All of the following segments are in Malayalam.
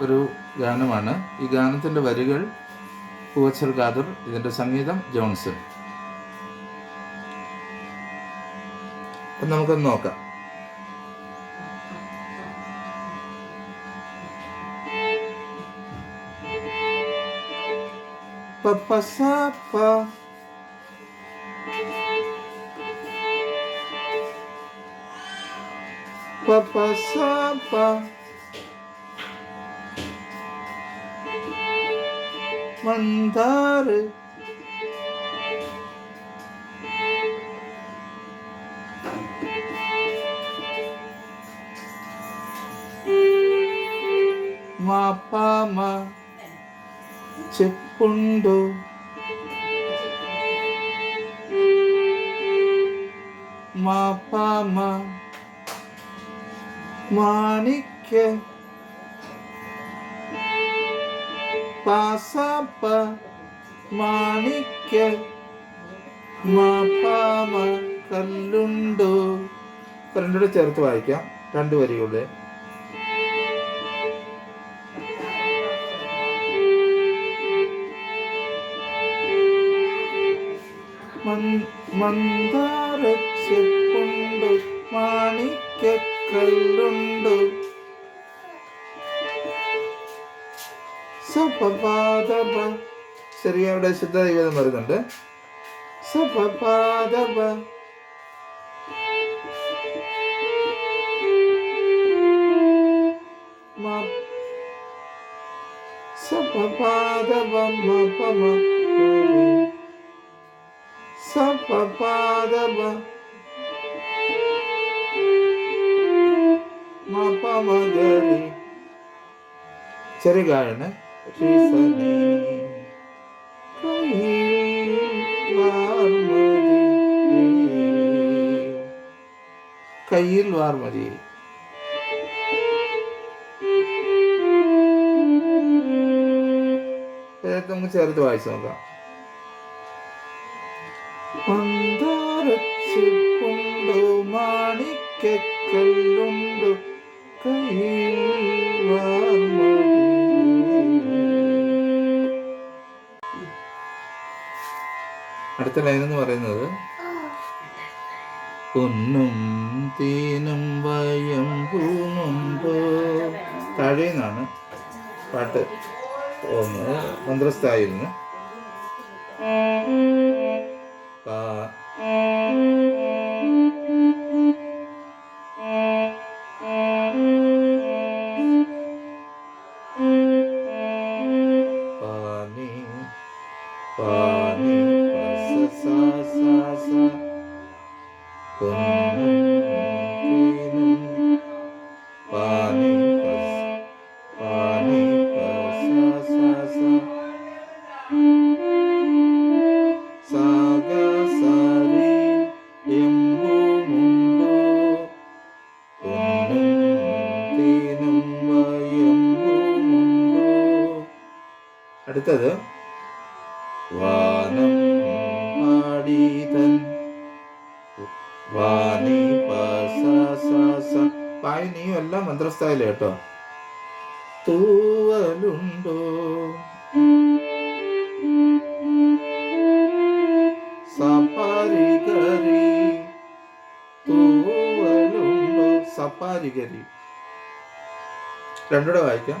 ഒരു ഗാനമാണ്. ഈ ഗാനത്തിന്റെ വരികൾ പൂവച്ചൽ ഖാദർ ഇതിന്റെ സംഗീതം ജോൺസൺ. നമുക്കൊന്ന് നോക്കാം. പപ്പസപ്പ Papa வந்தார் మా పామ చెప్పుండు మా పామ మాణిక్య പാസപ്പ മാണിക്യ മാപ്പാമ കല്ലുണ്ടോ? രണ്ടുകൂടെ ചേർത്ത് വായിക്കാം. രണ്ടു വരികളുടെ. മന്ദാര ചെപ്പുണ്ടു മാണിക്കല്ലുണ്ടു സപപാദപ ചെറിയ അവിടെ ശുദ്ധ ദൈവം വരുന്നുണ്ട് സപപാദപ സപപാദപ മപമ സപപാദപ മപമഗരി ചെറിയ ഗായന കയ്യിൽ വാർമതി നമുക്ക് ചേർത്ത് വായിച്ചു നോക്കാം. മന്ദാരച്ചിപ്പുണ്ടു മാണിക്കല്ലുണ്ടു കയ്യിൽ വാർമതി അടുത്ത ലൈൻ എന്ന് പറയുന്നത് പൊന്നും തീനും വയം താഴെ നിന്നാണ് പാട്ട്. പോകുന്നത് മന്ത്രസ്ഥായിരുന്നു പാ അടുത്തത്. വാനം പാടിതൻ വാണി പസ സ സ പായി നീയും എല്ലാം മന്ത്രസ്ഥായില്ല കേട്ടോ. തൂവലുണ്ടോ? സപാരികരി തൂവലുണ്ടോ? സപാരികരി രണ്ടൂടെ വായിക്കാം.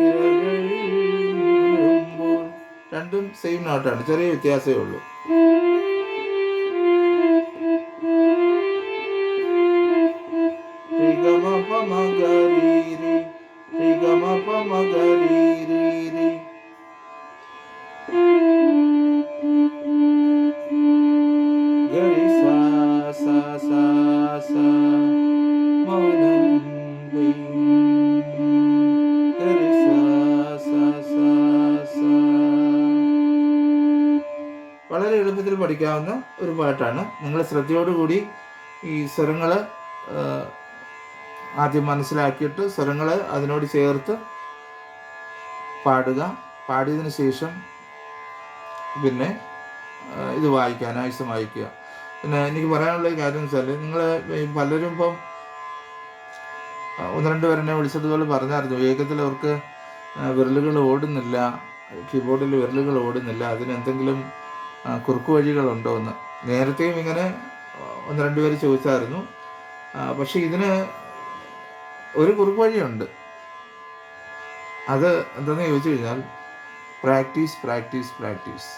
തിരകൾ വീഴുമ്പോൾ രണ്ടും സെയിം നോട്ടാണ് ചെറിയ വ്യത്യാസമേ ഉള്ളൂ. സ സ സ സാ സ സാ. വളരെ എളുപ്പത്തിൽ പഠിക്കാവുന്ന ഒരു പാട്ടാണ് നിങ്ങൾ ശ്രദ്ധയോടുകൂടി ഈ സ്വരങ്ങൾ ആദ്യം മനസ്സിലാക്കിയിട്ട് സ്വരങ്ങൾ അതിനോട് ചേർത്ത് പാടുക പാടിയതിന് ശേഷം പിന്നെ ഇത് വായിക്കുക അനാവശ്യം വായിക്കുക. പിന്നെ എനിക്ക് പറയാനുള്ള കാര്യം വെച്ചാൽ നിങ്ങൾ പലരും ഇപ്പം ഒന്ന് രണ്ട് പേരെന്നെ വിളിച്ചതുപോലെ പറഞ്ഞായിരുന്നു. വേഗത്തിൽ അവർക്ക് വിരലുകൾ ഓടുന്നില്ല കീബോർഡിൽ വിരലുകൾ ഓടുന്നില്ല അതിന് എന്തെങ്കിലും കുറുക്ക് വഴികളുണ്ടോ എന്ന്. നേരത്തെയും ഇങ്ങനെ ഒന്ന് രണ്ട് പേര് ചോദിച്ചായിരുന്നു. പക്ഷെ ഇതിന് ഒരു കുറുക്ക് വഴിയുണ്ട്. അത് എന്താണെന്ന് ചോദിച്ചു കഴിഞ്ഞാൽ പ്രാക്ടീസ് പ്രാക്ടീസ് പ്രാക്ടീസ്.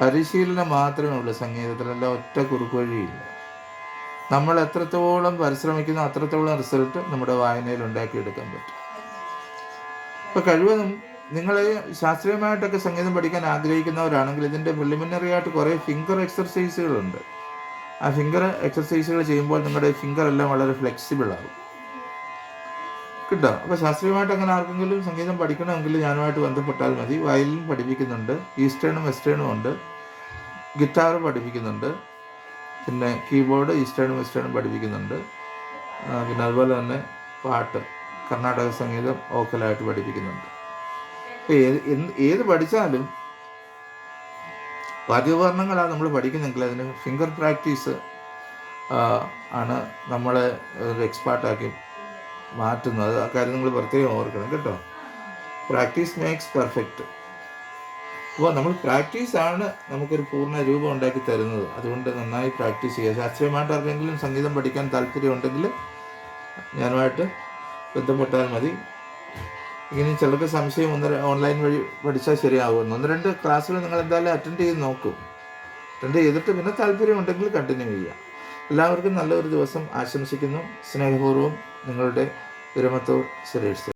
പരിശീലനം മാത്രമേ ഉള്ളൂ. സംഗീതത്തിലല്ല ഒറ്റ കുറുക്ക് വഴിയില്ല നമ്മൾ എത്രത്തോളം പരിശ്രമിക്കുന്നു അത്രത്തോളം റിസൾട്ട് നമ്മുടെ വായനയിൽ ഉണ്ടാക്കിയെടുക്കാൻ പറ്റും. ഇപ്പം കഴിവതും നിങ്ങൾ ശാസ്ത്രീയമായിട്ടൊക്കെ സംഗീതം പഠിക്കാൻ ആഗ്രഹിക്കുന്നവരാണെങ്കിൽ ഇതിന്റെ പ്രിലിമിനറി ആയിട്ട് കുറേ ഫിംഗർ എക്സർസൈസുകളുണ്ട് ആ ഫിംഗർ എക്സർസൈസുകൾ ചെയ്യുമ്പോൾ നിങ്ങളുടെ ഫിംഗർ എല്ലാം വളരെ ഫ്ലെക്സിബിൾ ആകും. കിട്ടോ. അപ്പോൾ ശാസ്ത്രീയമായിട്ട് അങ്ങനെ ആർക്കെങ്കിലും സംഗീതം പഠിക്കണമെങ്കിൽ ഞാനുമായിട്ട് ബന്ധപ്പെട്ടാൽ മതി. വയലിൻ പഠിപ്പിക്കുന്നുണ്ട് ഈസ്റ്റേണും വെസ്റ്റേണും ഉണ്ട് ഗിറ്റാർ പഠിപ്പിക്കുന്നുണ്ട് പിന്നെ കീബോർഡ് ഈസ്റ്റേണും വെസ്റ്റേണും പഠിപ്പിക്കുന്നുണ്ട്. പിന്നെ അതുപോലെ തന്നെ പാട്ട് കർണാടക സംഗീതം ഓക്കലായിട്ട് പഠിപ്പിക്കുന്നുണ്ട്. ഏത് ഏത് പഠിച്ചാലും വാദ്യോപകരണങ്ങളാണ് നമ്മൾ പഠിക്കുന്നെങ്കിൽ അതിന് ഫിംഗർ പ്രാക്ടീസ് ആണ് നമ്മളെ ഒരു മാറ്റുന്നത്. ആ കാര്യം നിങ്ങൾ പ്രത്യേകം ഓർക്കണം കേട്ടോ. പ്രാക്ടീസ് മേക്സ് പെർഫെക്റ്റ് അപ്പോൾ നമ്മൾ പ്രാക്ടീസാണ് നമുക്കൊരു പൂർണ രൂപം ഉണ്ടാക്കി തരുന്നത്. അതുകൊണ്ട് നന്നായി പ്രാക്ടീസ് ചെയ്യുക. ശാസ്ത്രീയമായിട്ട് ആർക്കെങ്കിലും സംഗീതം പഠിക്കാൻ താല്പര്യമുണ്ടെങ്കിൽ ഞാനുമായിട്ട് ബന്ധപ്പെട്ടാൽ മതി. ഇങ്ങനെ ചിലർക്ക് സംശയം ഒന്ന് ഓൺലൈൻ വഴി പഠിച്ചാൽ ശരിയാവുമെന്ന് ഒന്ന് രണ്ട് ക്ലാസ്സുകൾ നിങ്ങൾ എന്തായാലും അറ്റൻഡ് ചെയ്ത് നോക്കും. അറ്റൻഡ് ചെയ്തിട്ട് പിന്നെ താല്പര്യമുണ്ടെങ്കിൽ കണ്ടിന്യൂ ചെയ്യുക. എല്ലാവർക്കും നല്ലൊരു ദിവസം ആശംസിക്കുന്നു. സ്നേഹപൂർവം നിങ്ങളുടെ വിരമത്തൂർ സുരേഷ്